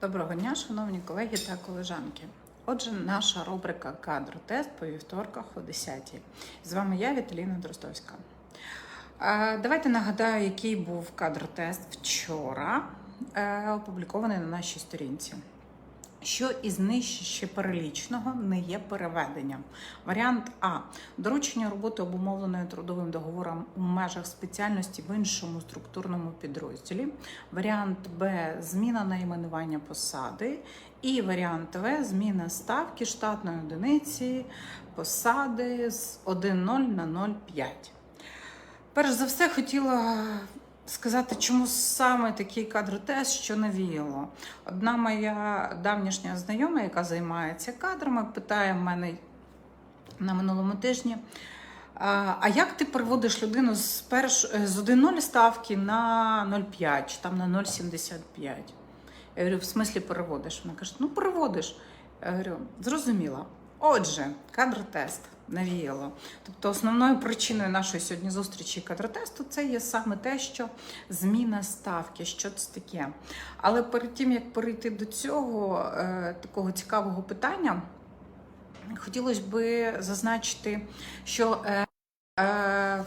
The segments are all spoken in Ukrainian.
Доброго дня, шановні колеги та колежанки. Отже, наша рубрика Кадр-тест по вівторках о 10 З вами я, Віталіна Дростовська. Давайте нагадаю, який був кадр-тест вчора, е, опублікований на нашій сторінці. Що із нижче перелічного не є переведенням. Варіант А. Доручення роботи обумовленої трудовим договором у межах спеціальності в іншому структурному підрозділі. Варіант Б. Зміна найменування посади. І варіант В. Зміна ставки штатної одиниці посади з 1.0 на 0,5. Перш за все, хотіла сказати, чому саме такий кадр-тест, що навіяло. Одна моя давнішня знайома, яка займається кадрами, питає мене на минулому тижні. А а як ти переводиш людину з перш з 1,0 ставки на 0,5 чи там на 0,75? Я говорю, в смислі переводиш? Вона каже, ну переводиш. Я говорю, зрозуміла. Отже, кадр-тест навіяло. Тобто, основною причиною нашої сьогодні зустрічі кадротесту це є саме те, що зміна ставки, що це таке. Але перед тим як перейти до цього е, такого цікавого питання, хотілося б зазначити, що е, е,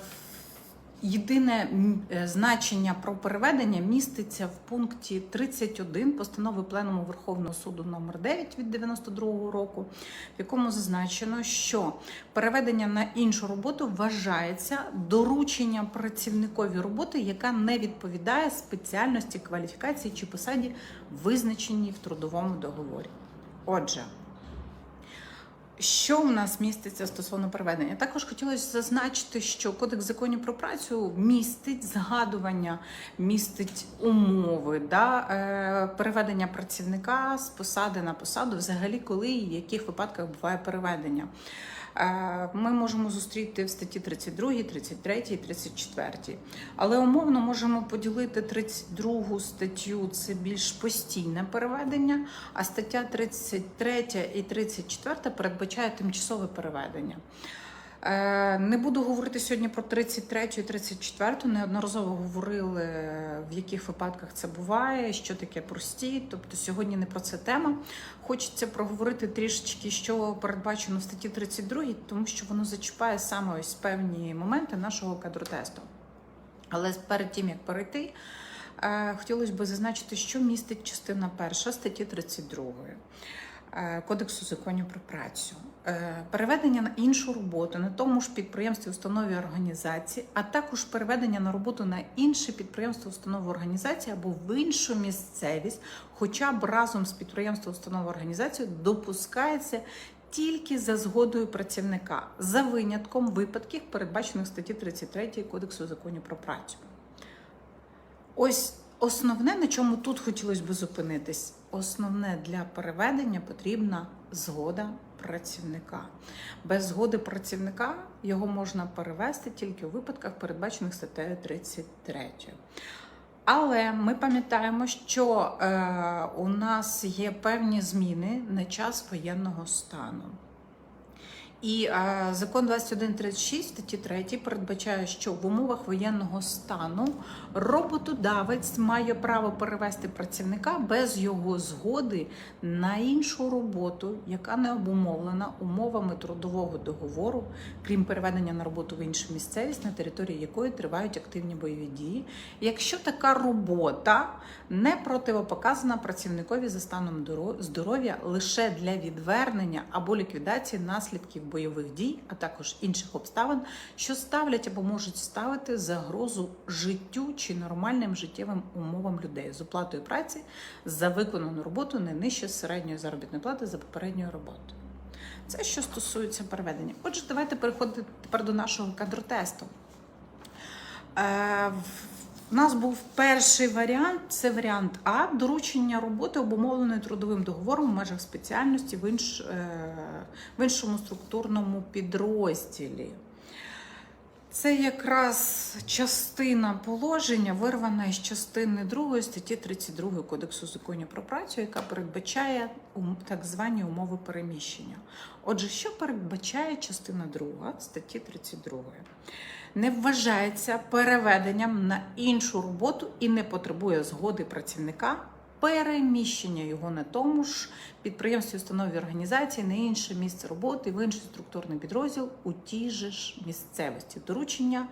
Єдине е, значення про переведення міститься в пункті 31 постанови Пленуму Верховного суду номер 9 від 92 року, в якому зазначено, що переведення на іншу роботу вважається дорученням працівникові роботи, яка не відповідає спеціальності, кваліфікації чи посаді, визначеній в трудовому договорі. Отже. Що в нас міститься стосовно переведення? Також хотілося зазначити, що Кодекс законів про працю містить згадування, містить умови да, е, переведення працівника з посади на посаду, взагалі, коли і в яких випадках буває переведення. Е, Ми можемо зустріти в статті 32, 33, 34. Але умовно можемо поділити 32 статтю це більш постійне переведення, а стаття 33 і 34 передбачає тимчасове переведення. Е, Не буду говорити сьогодні про 33 і 34, неодноразово говорили, в яких випадках це буває, що таке прості. Тобто сьогодні не про це тема. Хочеться проговорити трішечки, що передбачено в статті 32, тому що воно зачіпає саме ось певні моменти нашого кадротесту. Але перед тим як перейти, е, хотілося б зазначити, що містить частина перша статті 32. Е, Кодексу законів про працю, Е, переведення на іншу роботу на тому ж підприємстві, установі організації, а також переведення на роботу на інше підприємство, установу організації або в іншу місцевість, хоча б разом з підприємством, установу організацією допускається. Тільки за згодою працівника, за винятком випадків, передбачених в статті 33 Кодексу законів про працю. Ось основне, на чому тут хотілося б зупинитись, основне для переведення потрібна згода працівника. Без згоди працівника його можна перевести тільки у випадках, передбачених статтею 33. Але ми пам'ятаємо, що е, у нас є певні зміни на час воєнного стану. І е, закон 2136 статті 3 передбачає, що в умовах воєнного стану роботодавець має право перевести працівника без його згоди на іншу роботу, яка не обумовлена умовами трудового договору, крім переведення на роботу в іншу місцевість, на території якої тривають активні бойові дії, якщо така робота не противопоказана працівникові за станом доро- здоров'я лише для відвернення або ліквідації наслідків бойових дій, а також інших обставин, що ставлять або можуть ставити загрозу життю чи нормальним життєвим умовам людей з оплатою праці за виконану роботу не нижче середньої заробітної плати за попередньою роботою. Це що стосується переведення. Отже, давайте переходити тепер до нашого кадротесту. У нас був перший варіант це варіант А доручення роботи обумовленої трудовим договором в межах спеціальності в, інш, е, в іншому структурному підрозділі. Це якраз частина положення, вирвана із частини 2 статті 32 Кодексу законів про працю, яка передбачає так звані умови переміщення. Отже, що передбачає частина 2 статті 32? Не вважається переведенням на іншу роботу і не потребує згоди працівника переміщення його на тому ж підприємстві, установі організації, на інше місце роботи, в інший структурний підрозділ у тій же ж місцевості. Доручення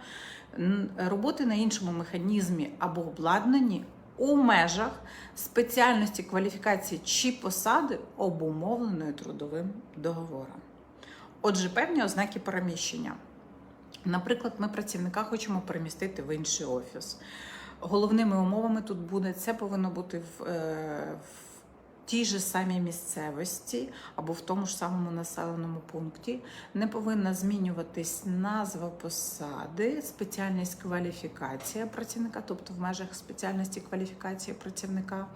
роботи на іншому механізмі або обладнанні у межах спеціальності кваліфікації чи посади, обумовленої трудовим договором. Отже, певні ознаки переміщення. Наприклад, ми працівника хочемо перемістити в інший офіс. Головними умовами тут буде це повинно бути в, е, в тій же самій місцевості або в тому ж самому населеному пункті. Не повинна змінюватись назва посади, спеціальність кваліфікація працівника, тобто в межах спеціальності кваліфікації працівника.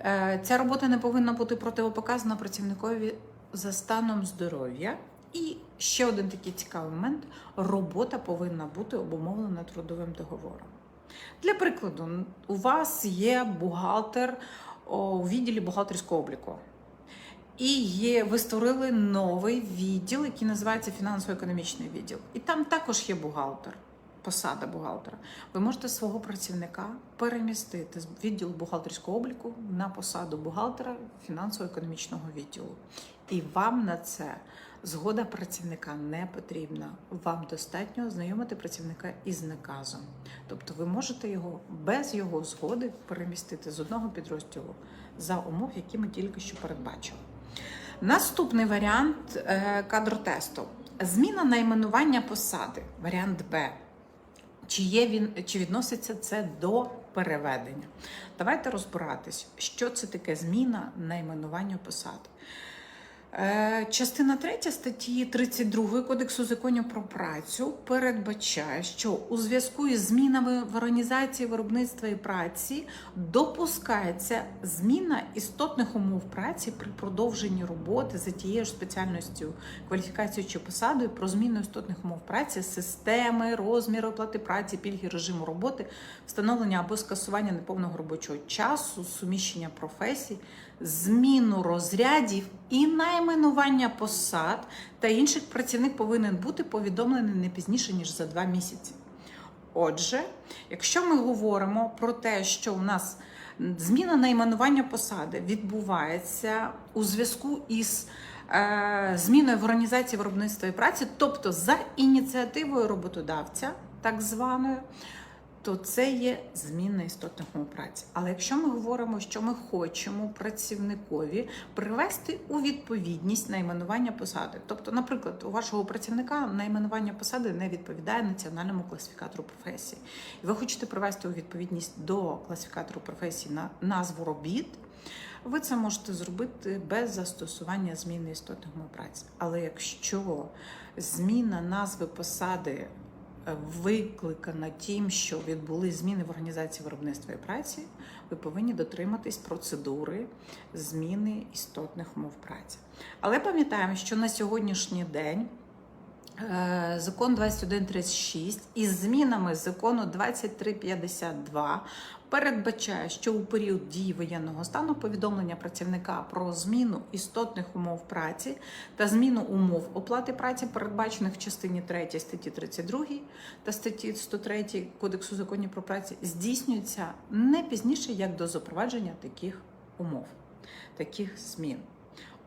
Е, Ця робота не повинна бути противопоказана працівникові за станом здоров'я. І ще один такий цікавий момент: робота повинна бути обумовлена трудовим договором. Для прикладу, у вас є бухгалтер у відділі бухгалтерського обліку. І є, ви створили новий відділ, який називається фінансово-економічний відділ. І там також є бухгалтер, посада бухгалтера. Ви можете свого працівника перемістити з відділу бухгалтерського обліку на посаду бухгалтера фінансово-економічного відділу. І вам на це згода працівника не потрібна. Вам достатньо ознайомити працівника із наказом. Тобто ви можете його без його згоди перемістити з одного підрозділу за умов, які ми тільки що передбачили. Наступний варіант е, кадротесту. Зміна найменування посади. Варіант Б. Чи, є він, чи відноситься це до переведення? Давайте розбиратись, що це таке зміна найменування посади. Е, Частина 3 статті 32 Кодексу законів про працю передбачає, що у зв'язку із змінами в організації виробництва і праці допускається зміна істотних умов праці при продовженні роботи за тією ж спеціальністю, кваліфікацією чи посадою про зміну істотних умов праці, системи, розміри оплати праці, пільги режиму роботи, встановлення або скасування неповного робочого часу, суміщення професій, зміну розрядів і найменування посад та інших працівник повинен бути повідомлений не пізніше ніж за два місяці. Отже, якщо ми говоримо про те, що у нас зміна найменування посади відбувається у зв'язку із е, зміною в організації виробництва і праці, тобто за ініціативою роботодавця, так званою, то це є зміна істотних умов праці. Але якщо ми говоримо, що ми хочемо працівникові привести у відповідність найменування посади, тобто, наприклад, у вашого працівника найменування посади не відповідає національному класифікатору професії, і ви хочете привести у відповідність до класифікатору професії на назву робіт. Ви це можете зробити без застосування зміни істотних умов праці. Але якщо зміна назви посади викликана тим, що відбули зміни в організації виробництва і праці, ви повинні дотриматись процедури зміни істотних умов праці. Але пам'ятаємо, що на сьогоднішній день. Е, Закон 2136 із змінами закону 2352 передбачає, що у період дії воєнного стану повідомлення працівника про зміну істотних умов праці та зміну умов оплати праці, передбачених в частині 3 статті 32 та статті 103 Кодексу законів про працю, здійснюється не пізніше як до запровадження таких умов, таких змін.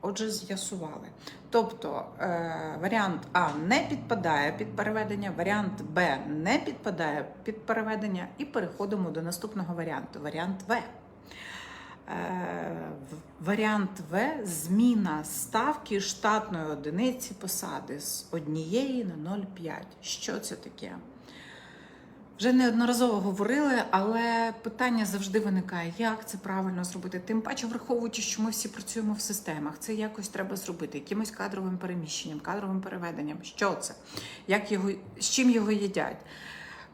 Отже, з'ясували. Тобто е, варіант А не підпадає під переведення, варіант Б не підпадає під переведення, і переходимо до наступного варіанту. Варіант В. Е, варіант В зміна ставки штатної одиниці посади з однієї на 0,5. Що це таке? Вже неодноразово говорили, але питання завжди виникає, як це правильно зробити. Тим паче, враховуючи, що ми всі працюємо в системах, це якось треба зробити, якимось кадровим переміщенням, кадровим переведенням. Що це? Як його, з чим його їдять?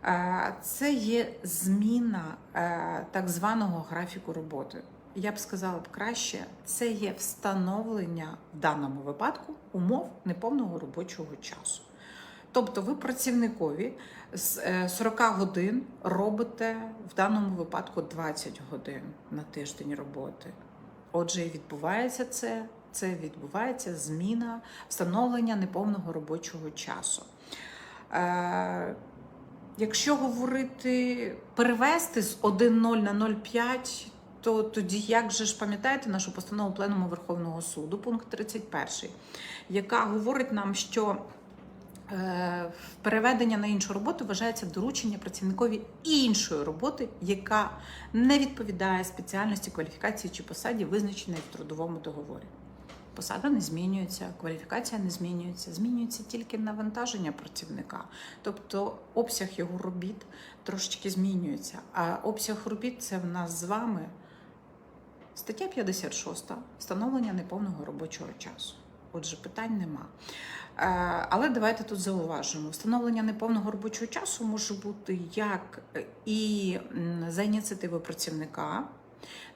Е, Це є зміна е, так званого графіку роботи. Я б сказала б краще, це є встановлення в даному випадку умов неповного робочого часу. Тобто ви працівникові з е, 40 годин робите в даному випадку 20 годин на тиждень роботи. Отже, і відбувається це. Це відбувається зміна встановлення неповного робочого часу. Е, якщо говорити перевести з 1.0 на 0,5, то тоді як же ж пам'ятаєте нашу постанову Пленуму Верховного суду, пункт 31, яка говорить нам, що е, переведення на іншу роботу вважається доручення працівникові іншої роботи, яка не відповідає спеціальності, кваліфікації чи посаді, визначеної в трудовому договорі. Посада не змінюється, кваліфікація не змінюється, змінюється тільки навантаження працівника. Тобто обсяг його робіт трошечки змінюється. А обсяг робіт це в нас з вами стаття 56 встановлення неповного робочого часу. Отже, питань нема. Е, Але давайте тут зауважимо: встановлення неповного робочого часу може бути як і за ініціативи працівника,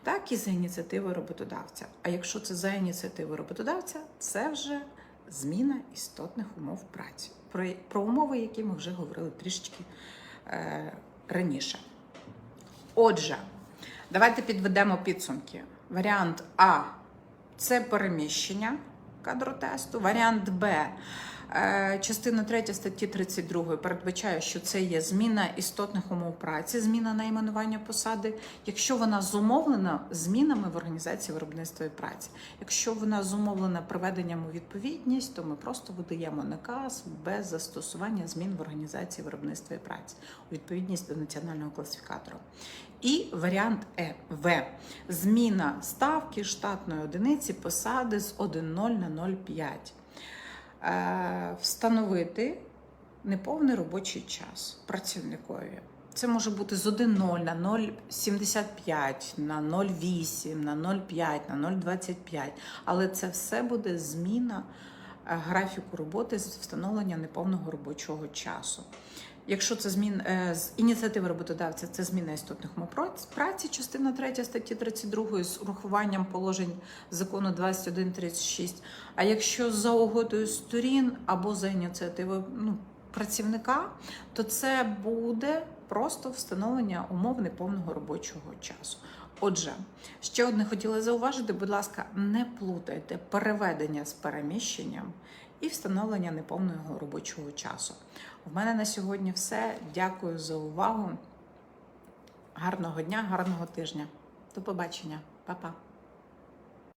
так і за ініціативи роботодавця. А якщо це за ініціативи роботодавця, це вже зміна істотних умов праці. Про, про умови, які ми вже говорили трішечки е, раніше. Отже, давайте підведемо підсумки. Варіант А це переміщення кадротесту. Варіант Б. е, Частина 3 статті 32 передбачає, що це є зміна істотних умов праці, зміна найменування посади, якщо вона зумовлена змінами в організації виробництва і праці. Якщо вона зумовлена приведенням у відповідність, то ми просто видаємо наказ без застосування змін в організації виробництва і праці у відповідність до національного класифікатора. І варіант Е В. Зміна ставки штатної одиниці посади з 1,0 на 0,5. Е, Встановити неповний робочий час працівникові. Це може бути з 1,0 на 0,75, на 0,8, на 0,5, на 0,25. Але це все буде зміна е, графіку роботи з встановлення неповного робочого часу. Якщо це змін е, з ініціативи роботодавця, це зміна істотних умов праці, частина 3 статті 32 з урахуванням положень закону 2136. А якщо за угодою сторін або за ініціативою ну, працівника, то це буде просто встановлення умов неповного робочого часу. Отже, ще одне хотіла зауважити, будь ласка, не плутайте переведення з переміщенням і встановлення неповного робочого часу. У мене на сьогодні все. Дякую за увагу. Гарного дня, гарного тижня. До побачення, Па-па.